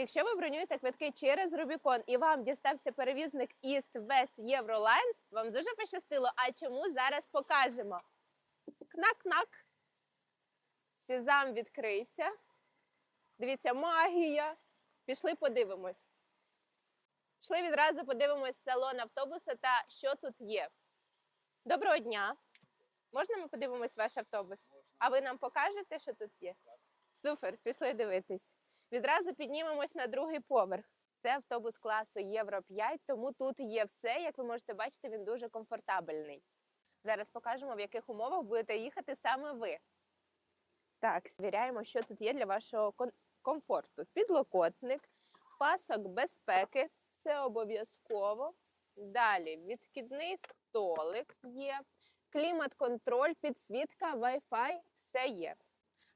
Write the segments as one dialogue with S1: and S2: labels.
S1: Якщо ви бронюєте квитки через Рубікон і вам дістався перевізник East West Eurolines, вам дуже пощастило. А чому зараз покажемо? Кнак-кнак. Сезам відкрийся. Дивіться, магія. Пішли подивимось. Пішли відразу подивимось салон автобуса та що тут є. Доброго дня. Можна ми подивимось ваш автобус? А ви нам покажете, що тут є? Супер, пішли дивитись. Відразу піднімемось на другий поверх. Це автобус класу Євро 5, тому тут є все. Як ви можете бачити, він дуже комфортабельний. Зараз покажемо, в яких умовах будете їхати саме ви. Так, звіряємо, що тут є для вашого комфорту. Підлокотник, пасок безпеки це обов'язково. Далі відкидний столик є, клімат-контроль, підсвітка, Wi-Fi, все є.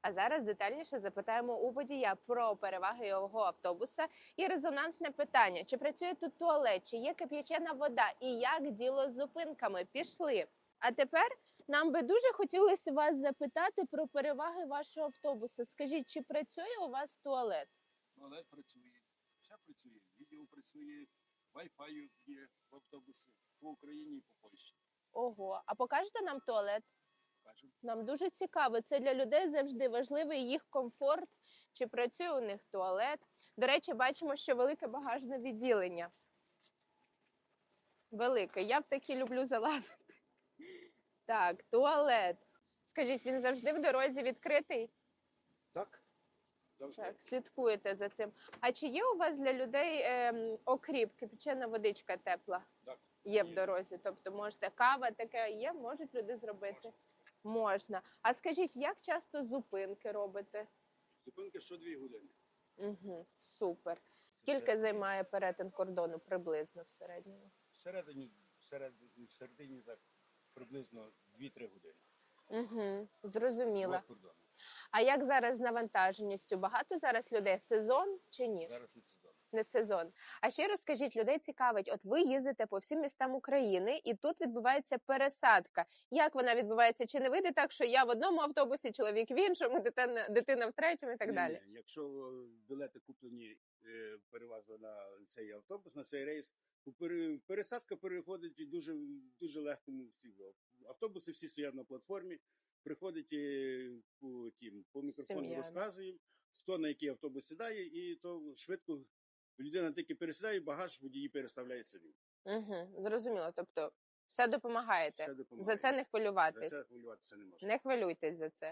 S1: А зараз детальніше запитаємо у водія про переваги його автобуса і резонансне питання: чи працює тут туалет, чи є кип'ячена вода, і як діло з зупинками? Пішли. А тепер нам би дуже хотілося вас запитати про переваги вашого автобуса. Скажіть, чи працює у вас туалет?
S2: Туалет працює, все працює. Відео працює, Wi-Fi є в автобусі по Україні і по Польщі.
S1: Ого, а покажете нам туалет?
S2: Кажемо,
S1: Нам дуже цікаво. Це для людей завжди важливий їх комфорт. Чи працює у них туалет? До речі, бачимо, що велике багажне відділення. Велике. Я в такі люблю залазити. Так, туалет. Скажіть, він завжди в дорозі відкритий?
S2: так? Завжди.
S1: Так, слідкуєте за цим. А чи є у вас для людей ем, окріп, кипячена водичка тепла?
S2: Так.
S1: Є в дорозі. Тобто, можете кава таке є, можуть люди зробити? Можна. А скажіть, як часто зупинки робите?
S2: Зупинка що дві години.
S1: Угу, супер. Скільки займає перетин кордону приблизно в середньому?
S2: Всередині, всередині, всередині так приблизно 2-3 години.
S1: Угу,
S2: кордону.
S1: А як зараз з навантаженістю? Багато зараз людей? Сезон чи ні?
S2: Зараз не сезон.
S1: Не сезон. А ще розкажіть, людей цікавить, от ви їздите по всім містам України, і тут відбувається пересадка. Як вона відбувається? Чи не вийде так, що я в одному автобусі, чоловік в іншому, дитина, дитина в третьому і так
S2: Ні,
S1: далі?
S2: ні, Якщо білети куплені е, переважно на цей автобус, на цей рейс, пересадка переходить дуже дуже легко. ну, всі. Автобуси всі стоять на платформі, приходить е, по тім по мікрофону
S1: Сім'я, да.
S2: розказує, хто на який автобус сідає, і то швидко людина тільки пересідає, багаж водії переставляє собі.
S1: Угу, зрозуміло. Тобто, Все допомагаєте.
S2: Все допомагає.
S1: За це не
S2: За
S1: хвилюватись.
S2: це хвилюватися не можна.
S1: Не хвилюйтесь за це.